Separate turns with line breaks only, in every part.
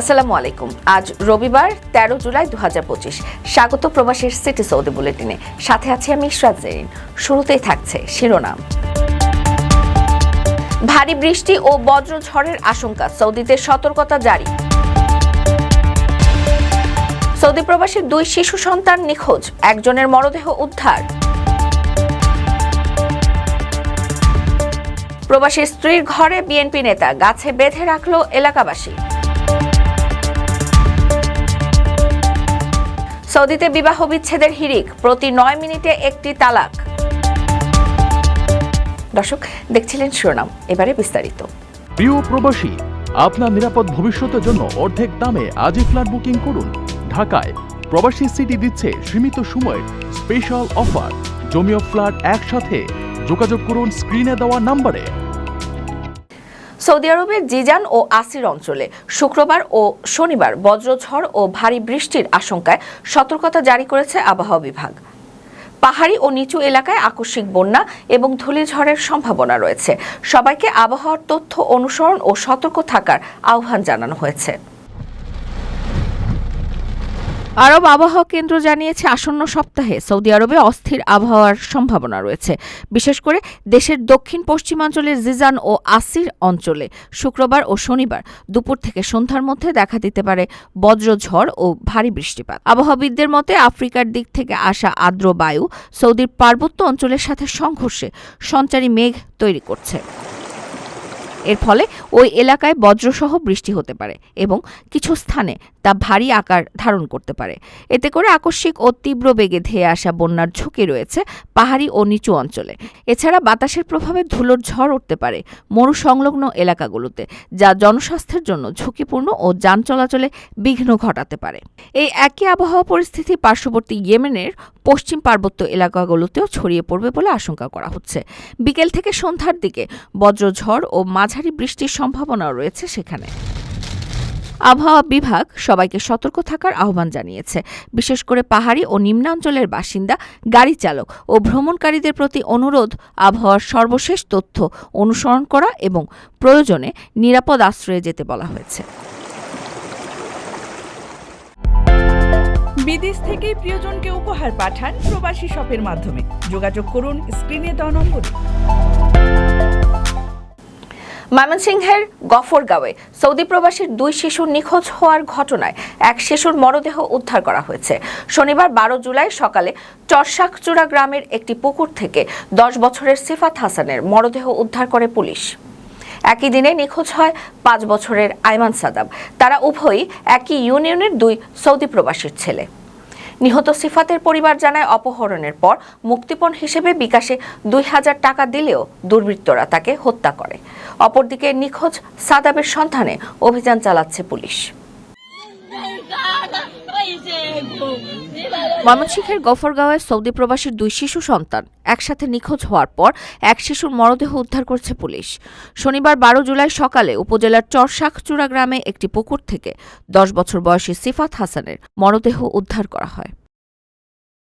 আসসালামু আলাইকুম। আজ রবিবার, তেরো জুলাই দু হাজার পঁচিশ। স্বাগত প্রবাসীর সিটি সৌদি বুলেটিনে। সাথে আছি আমি ইশরাত জেরিন। শুরুতেই থাকছে শিরোনাম। ভারী বৃষ্টি ও বজ্রঝড়ের আশঙ্কা, সৌদিতে সতর্কতা জারি। সৌদি প্রবাসীর দুই শিশু সন্তান নিখোঁজ, একজনের মরদেহ উদ্ধার। প্রবাসী স্ত্রীর ঘরে বিএনপি নেতা গাছে বেঁধে রাখল এলাকাবাসী। সৌদিতে বিবাহ বিচ্ছেদের হিরিক প্রতি নয় মিনিটে একটি তালাক। দর্শক, দেখছিলেন শিরোনাম। এবারে বিস্তারিত।
প্রিয় প্রবাসী, আপনার নিরাপদ ভবিষ্যতের জন্য অর্ধেক দামে আজই ফ্ল্যাট বুকিং করুন। ঢাকায় প্রবাসী সিটি দিচ্ছে সীমিত সময়ের স্পেশাল অফার। জমিও ফ্ল্যাট একসাথে। যোগাযোগ করুন স্ক্রিনে দেওয়া নম্বরে।
সৌদি আরবের জিজান ও আসির অঞ্চলে শুক্রবার ও শনিবার বজ্রঝড় ও ভারী বৃষ্টির আশঙ্কায় সতর্কতা জারি করেছে আবহাওয়া বিভাগ। পাহাড়ি ও নিচু এলাকায় আকস্মিক বন্যা এবং ধূলিঝড়ের সম্ভাবনা রয়েছে। সবাইকে আবহাওয়ার তথ্য অনুসরণ ও সতর্ক থাকার আহ্বান জানানো হয়েছে। আরব আবহাওয়া কেন্দ্র জানিয়েছে, আসন্ন সপ্তাহে সৌদি আরবে অস্থির আবহাওয়ার সম্ভাবনা রয়েছে। বিশেষ করে দেশের দক্ষিণ পশ্চিমাঞ্চলের জিজান ও আসির অঞ্চলে শুক্রবার ও শনিবার দুপুর থেকে সন্ধ্যার মধ্যে দেখা দিতে পারে বজ্রঝড় ও ভারী বৃষ্টিপাত। আবহাওয়াবিদদের মতে, আফ্রিকার দিক থেকে আসা আর্দ্র বায়ু সৌদির পার্বত্য অঞ্চলের সাথে সংঘর্ষে সঞ্চারী মেঘ তৈরি করছে। এর ফলে ওই এলাকায় বজ্রসহ বৃষ্টি হতে পারে এবং কিছু স্থানে তা ভারী আকার ধারণ করতে পারে। এতে করে আকস্মিক ও তীব্র বেগে ধেয়ে আসা বন্যার ঝুঁকি রয়েছে পাহাড়ি ও নিচু অঞ্চলে। এছাড়া বাতাসের প্রভাবে ধুলোর ঝড় উঠতে পারে মরু সংলগ্ন এলাকাগুলোতে, যা জনস্বাস্থ্যের জন্য ঝুঁকিপূর্ণ ও যান চলাচলে বিঘ্ন ঘটাতে পারে। এই একই আবহাওয়া পরিস্থিতি পার্শ্ববর্তী ইয়েমেনের পশ্চিম পার্বত্য এলাকাগুলোতেও ছড়িয়ে পড়বে বলে আশঙ্কা করা হচ্ছে। বিকেল থেকে সন্ধ্যার দিকে বজ্রঝড় ও মাঝারি বৃষ্টির সম্ভাবনা রয়েছে সেখানে। আবহাওয়া বিভাগ সবাইকে সতর্ক থাকার আহ্বান জানিয়েছে। বিশেষ করে পাহাড়ি ও নিম্নাঞ্চলের বাসিন্দা, গাড়ি চালক ও ভ্রমণকারীদের প্রতি অনুরোধ, আবহাওয়ার সর্বশেষ তথ্য অনুসরণ করা এবং প্রয়োজনে নিরাপদ আশ্রয়ে যেতে বলা হয়েছে।
বিদেশ থেকে প্রিয়জনকে উপহার পাঠান প্রবাসী শপের মাধ্যমে। যোগাযোগ করুন স্ক্রিনে দেওয়া নম্বরে।
ময়মনসিংহের গফরগাঁওয়ে সৌদি প্রবাসীর দুই শিশুর নিখোঁজ হওয়ার ঘটনায় এক শিশুর মরদেহ উদ্ধার করা হয়েছে। শনিবার বারো জুলাই সকালে চরশাকচূড়া গ্রামের একটি পুকুর থেকে দশ বছরের সিফাত হাসানের মরদেহ উদ্ধার করে পুলিশ। একই দিনে নিখোঁজ হয় পাঁচ বছরের আইমান সাদাব। তারা উভয়ই একই ইউনিয়নের দুই সৌদি প্রবাসীর ছেলে। নিহত সিফাতের পরিবার জানায় অপহরণের পর মুক্তিপণ হিসেবে বিকাশে দুই হাজার টাকা দিলেও দুর্বৃত্তরা তাকে হত্যা করে। অপরদিকে নিখোঁজ সাদাবের সন্ধানে অভিযান চালাচ্ছে পুলিশ। ময়মনসিংহের গফরগাঁওয়ের সৌদি প্রবাসীর দুই শিশু সন্তান একসাথে নিখোঁজ হওয়ার পর এক শিশুর মরদেহ উদ্ধার করছে পুলিশ। শনিবার বারো জুলাই সকালে উপজেলার চরশাকচূড়া গ্রামে একটি পুকুর থেকে দশ বছর বয়সী সিফাত হাসানের মরদেহ উদ্ধার করা হয়।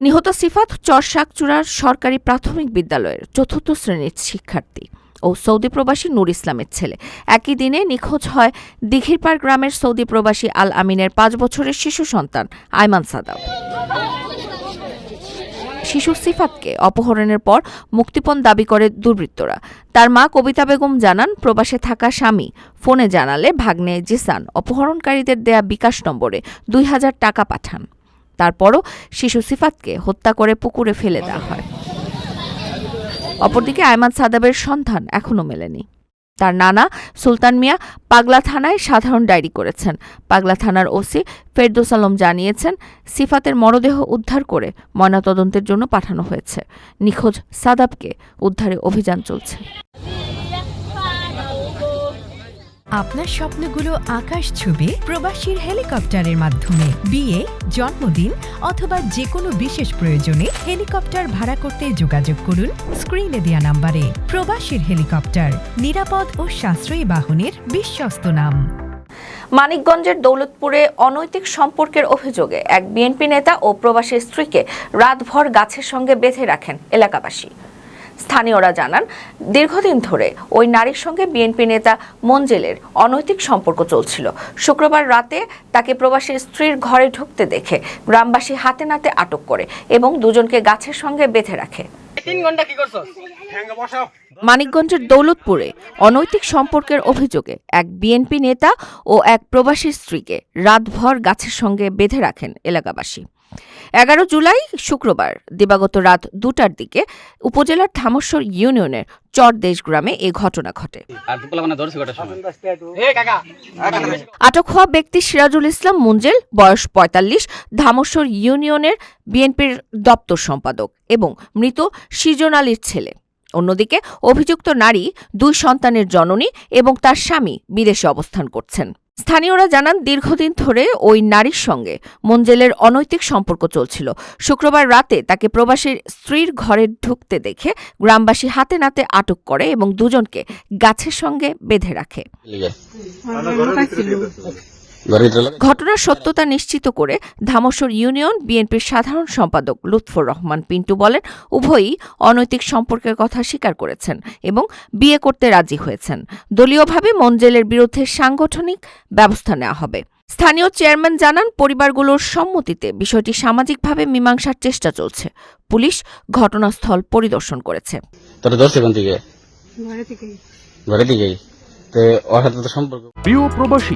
নিহত সিফাত চরশাকচূড়ার সরকারি প্রাথমিক বিদ্যালয়ের চতুর্থ শ্রেণির শিক্ষার্থী। ও সৌদি প্রবাসী নূর ইসলামের ছেলে। একই দিনে নিখোঁজ হয় দিঘিরপাড় গ্রামের সৌদি প্রবাসী আল আমিনের পাঁচ বছরের শিশু সন্তান আইমান সাদাব। শিশু সিফাতকে অপহরণের পর মুক্তিপণ দাবি করে দুর্বৃত্তরা। তার মা কবিতা বেগম জানান, প্রবাসে থাকা স্বামী ফোনে জানালে ভাগ্নে জিসান অপহরণকারীদের দেয়া বিকাশ নম্বরে দুই হাজার টাকা পাঠান। তারপরও শিশু সিফাতকে হত্যা করে পুকুরে ফেলে দেওয়া হয়। অপরদিকে আয়মাদ সাদাবের সন্ধান এখনও মেলেনি। তার নানা সুলতান মিয়া পাগলা থানায় সাধারণ ডায়েরি করেছেন। পাগলা থানার ওসি ফেরদোস আলম জানিয়েছেন, সিফাতের মরদেহ উদ্ধার করে ময়নাতদন্তের জন্য পাঠানো হয়েছে। নিখোঁজ সাদাবকে উদ্ধারে অভিযান চলছে।
আপনার স্বপ্নগুলো আকাশ ছুবে প্রবাসীর হেলিকপ্টারের মাধ্যমে। বিয়ে, জন্মদিন অথবা যে কোনো বিশেষ প্রয়োজনে হেলিকপ্টার ভাড়া করতে যোগাযোগ করুন স্ক্রিনে দেয়া নাম্বারে। প্রবাসীর হেলিকপ্টার, নিরাপদ ও সাশ্রয়ী বাহনের বিশ্বস্ত নাম।
মানিকগঞ্জের দৌলতপুরে অনৈতিক সম্পর্কের অভিযোগে এক বিএনপি নেতা ও প্রবাসী স্ত্রীকে রাতভর গাছের সঙ্গে বেঁধে রাখেন এলাকাবাসী। স্থানীয়রা জানান দীর্ঘদিন ধরে ওই নারীর সঙ্গে বিএনপি নেতা মঞ্জেলের অনৈতিক সম্পর্ক চলছিল। শুক্রবার রাতে তাকে প্রবাসী স্ত্রীর ঘরে ঢুকতে দেখে গ্রামবাসী হাতে নাতে আটক করে এবং দুজনকে গাছের সঙ্গে বেঁধে রাখে।
তিন ঘণ্টা
মানিকগঞ্জের দৌলতপুরে অনৈতিক সম্পর্কের অভিযোগে এক বিএনপি নেতা ও এক প্রবাসী স্ত্রীকে রাতভর গাছের সঙ্গে বেঁধে রাখেন এলাকাবাসী। এগারো জুলাই শুক্রবার দিবাগত রাত দুটার দিকে উপজেলার থামস্বর ইউনিয়নের চরদেশ গ্রামে এ ঘটনা ঘটে।
মানে
আটক হওয়া ব্যক্তি সিরাজুল ইসলাম মুঞ্জেল বয়স পঁয়তাল্লিশ ধামস্বর ইউনিয়নের বিএনপির দপ্তর সম্পাদক এবং মৃত সিজন আলীর ছেলে। অন্যদিকে অভিযুক্ত নারী দুই সন্তানের জননী এবং তার স্বামী বিদেশে অবস্থান করছেন। স্থানীয়রা জানান দীর্ঘদিন ধরে ওই নারীর সঙ্গে মঞ্জেলের অনৈতিক সম্পর্ক চলছিল। শুক্রবার রাতে তাকে প্রবাসীর স্ত্রীর ঘরে ঢুকতে দেখে গ্রামবাসী হাতে নাতে আটক করে এবং দুজনকে গাছের সঙ্গে বেঁধে রাখে। ঘটনার সত্যতা নিশ্চিত করে ধামসর ইউনিয়ন বিএনপির সাধারণ সম্পাদক লুৎফর রহমান পিন্টু বলেন উভয়ই অনৈতিক সম্পর্কের কথা স্বীকার করেছেন এবং বিয়ে করতে রাজি হয়েছেন। দলীয়ভাবে মঞ্জেলের বিরুদ্ধে সাংগঠনিক ব্যবস্থা নেওয়া হবে। স্থানীয় চেয়ারম্যান জানান পরিবারগুলোর সম্মতিতে বিষয়টি সামাজিকভাবে মীমাংসার চেষ্টা চলছে। পুলিশ ঘটনাস্থল পরিদর্শন করেছে।
প্রিয় প্রবাসী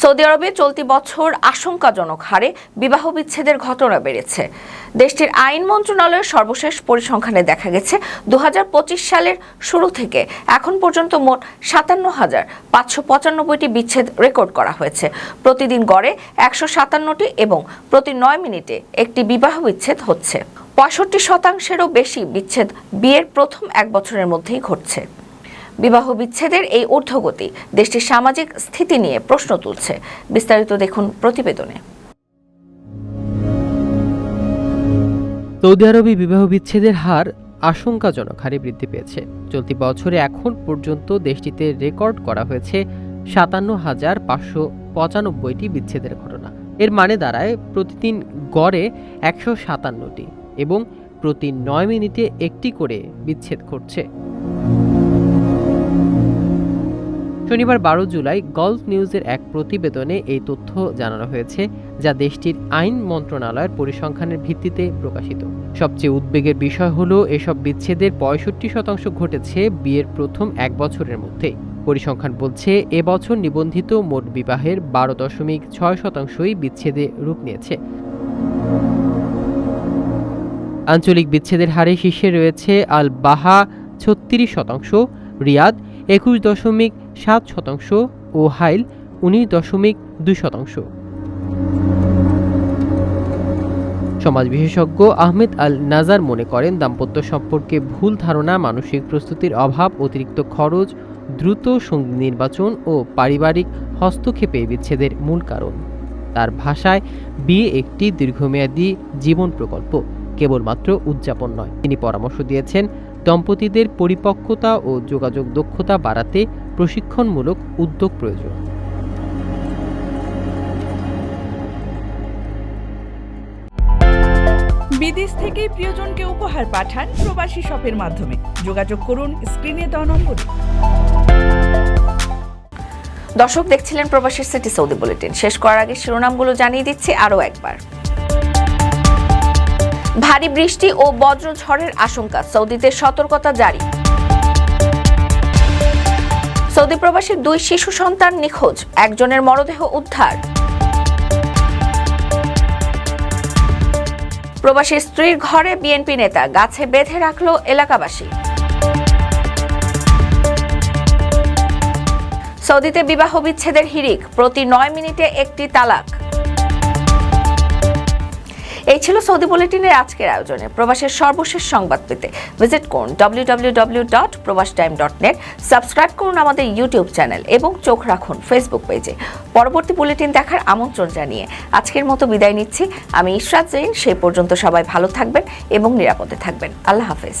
সৌদি আরবে চলতি বছর আশঙ্কাজনক হারে বিবাহ বিচ্ছেদের ঘটনা বেড়েছে। দেশটির আইন মন্ত্রণালয়ের সর্বশেষ পরিসংখ্যানে দেখা গেছে দু হাজার পঁচিশ সালের শুরু থেকে এখন পর্যন্ত মোট সাতান্ন হাজার পাঁচশো পঁচানব্বইটি বিচ্ছেদ রেকর্ড করা হয়েছে। প্রতিদিন গড়ে একশো সাতান্নটি এবং প্রতি নয় মিনিটে একটি বিবাহ বিচ্ছেদ হচ্ছে। পঁয়ষট্টি শতাংশেরও বেশি বিচ্ছেদ বিয়ের প্রথম এক বছরের মধ্যেই ঘটছে। বিবাহ বিচ্ছেদের এই ঊর্ধ্বগতি দেশটির সামাজিক স্থিতি নিয়ে প্রশ্ন তুলছে। বিস্তারিত দেখুন প্রতিবেদনে।
সৌদি আরবে বিবাহ বিচ্ছেদের হার আশঙ্কাজনক হারে বৃদ্ধি পেয়েছে। চলতি বছরে এখন পর্যন্ত দেশটিতে রেকর্ড করা হয়েছে সাতান্ন হাজার পাঁচশো পঁচানব্বইটি বিচ্ছেদের ঘটনা। এর মানে দাঁড়ায় প্রতিদিন গড়ে একশো সাতান্নটি এবং প্রতি নয় মিনিটে একটি করে বিচ্ছেদ ঘটছে। শনিবার বারো জুলাই গলফ নিউজের এক প্রতিবেদনে এই তথ্য জানানো হয়েছে, যা দেশটির আইন মন্ত্রণালয়ের পরিসংখ্যানের ভিত্তিতে প্রকাশিত। সবচেয়ে উদ্বেগের বিষয় হলো, এসব বিচ্ছেদের পঁয়ষট্টি শতাংশ ঘটেছে বিয়ের প্রথম এক বছরের মধ্যে। পরিসংখ্যান বলছে এবছর নিবন্ধিত মোট বিবাহের বারো দশমিক ছয় শতাংশই বিচ্ছেদে রূপ নিয়েছে। আঞ্চলিক বিচ্ছেদের হারে শীর্ষে রয়েছে আল বাহা ছত্রিশ শতাংশ, রিয়াদ, একুশ দশমিক সাত শতাংশ ও হাইল উনিশ দশমিক দুই শতাংশ। সমাজ বিশেষজ্ঞ আহমেদ আল নাজার মনে করেন, দাম্পত্য সম্পর্কে ভুল ধারণা, মানসিক প্রস্তুতির অভাব, অতিরিক্ত খরচ, দ্রুত সঙ্গী নির্বাচন ও পারিবারিক হস্তক্ষেপে বিচ্ছেদের মূল কারণ। তার ভাষায়, বিয়ে একটি দীর্ঘমেয়াদী জীবন প্রকল্প, কেবলমাত্র উদযাপন নয়। তিনি পরামর্শ দিয়েছেন, দম্পতিদের পরিপক্কতা ও যোগাযোগ দক্ষতা বাড়াতে প্রশিক্ষণমূলক উদ্যোগ প্রয়োজন।
বিদেশ থেকে প্রিয়জনকে উপহার পাঠান প্রবাসী শপের মাধ্যমে। যোগাযোগ করুন স্ক্রিনে দেওয়া নম্বরে।
দর্শক দেখছিলেন প্রবাসী সিটি সৌদি বুলেটিন। শেষ করার আগে শিরোনামগুলো জানিয়ে দিচ্ছি আরও একবার। ভারী বৃষ্টি ও বজ্রঝড়ের আশঙ্কা সৌদিতে সতর্কতা জারি। সৌদি প্রবাসী দুই শিশু সন্তান নিখোঁজ, একজনের মরদেহ উদ্ধার। প্রবাসী স্ত্রীর ঘরে বিএনপি নেতা গাছে বেঁধে রাখল এলাকাবাসী। সৌদিতে বিবাহ বিচ্ছেদের হিরিক প্রতি নয় মিনিটে একটি তালাক। এই ছিল সৌদি বুলেটিনের আজকের আয়োজনে প্রবাসের সর্বশেষ সংবাদ পেতে ভিজিট করুন W dot Probash time dot net subscribe করুন আমাদের ইউটিউব চ্যানেল এবং চোখ রাখুন ফেসবুক পেজে। পরবর্তী বুলেটিন দেখার আমন্ত্রণ জানিয়ে আজকের মতো বিদায় নিচ্ছি। আমি ইশরাত জৈন, সেই পর্যন্ত সবাই ভালো থাকবেন এবং নিরাপদে থাকবেন। আল্লাহ হাফেজ।